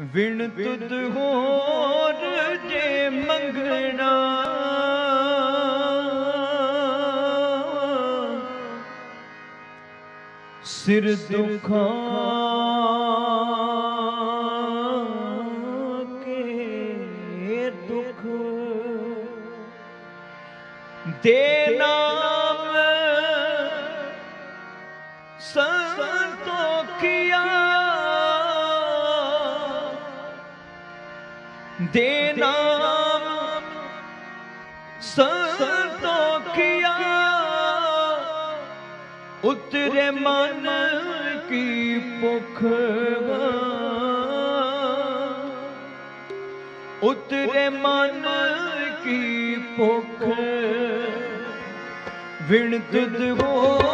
ਵਿਣ ਤੁਧ ਹੋਰ ਜੇ ਮੰਗਣਾ। ਸਿਰ ਦੁਖਾਂ ਕੇ ਦੁਖ। ਦੇ ਨਾਮ ਸੰਤੋਖਿਆ ਦੇ ਨਾਮ ਸੰਤੋਖਿਆ ਉਤਰੇ ਮਨ ਕੀ ਭੁਖ ਉਤਰੇ ਮਨ ਕੀ ਭੁਖ ਵਿਣ ਤੁਧ ਹੋਰ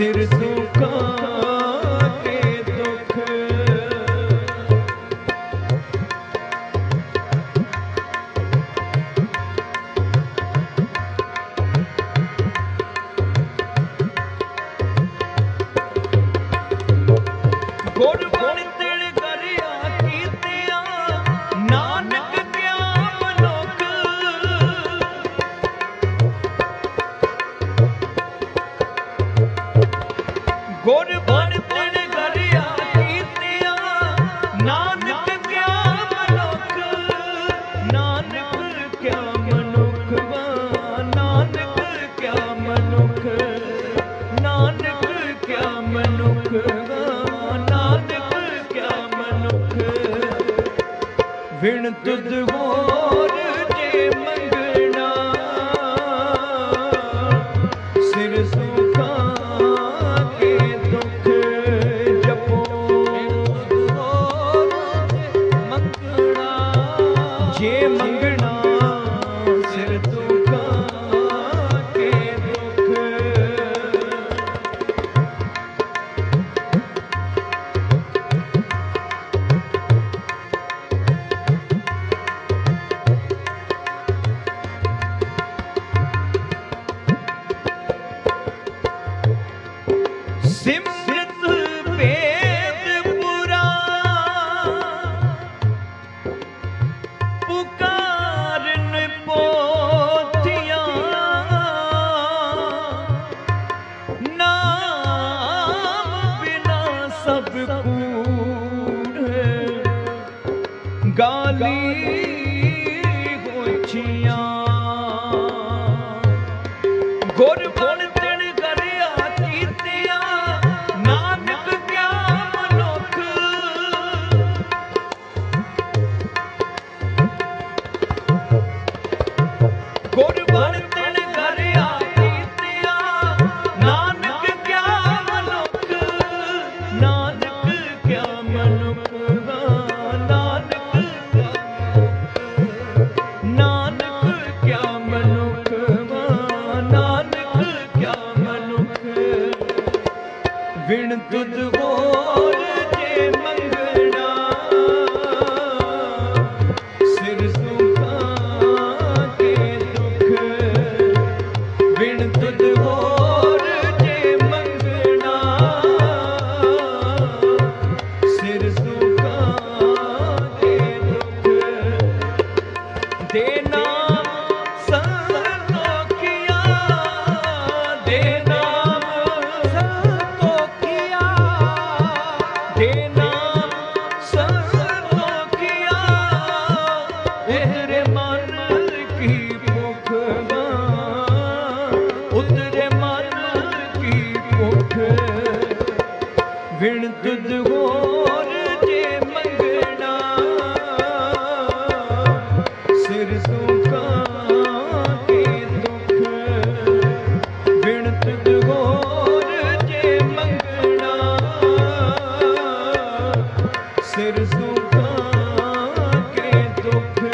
ਸਿਰ ਦੁਖਾਂ ਕੇ ਦੁੱਖ। ਗੁਰ ਗੁਰ ਬਣ ਤਿਲ ਕਰਿਆ ਕੀਤਿਆ ਨਾਨਕ ਕਿਆ ਮਨੁੱਖ, ਨਾਨਕ ਕਿਆ ਮਨੁਖ ਵਾ, ਨਾਨਕ ਕਿਆ ਮਨੁੱਖ, ਨਾਨਕ ਕਿਆ ਮਨੁੱਖ ਵਾ, ਨਾਨਕ ਕਿਆ ਮਨੁੱਖ। ਵਿਣ ਤੁਧ ਹੋਰ beaucoup. ਬਿਨ ਤੁਧ ਮਨ ਕੀ ਭੁੱਖ। ਵਿਣ ਤੁਧ ਹੋਰ ਜੇ ਮੰਗਣਾ। ਸਿਰ ਸੁਖਾਂ ਕੇ ਦੁੱਖ। ਵਿਣ ਤੁਧ ਹੋਰ ਜੇ ਮੰਗਣਾ। ਸਿਰ ਸੁਖਾਂ ਕੇ ਦੁੱਖ।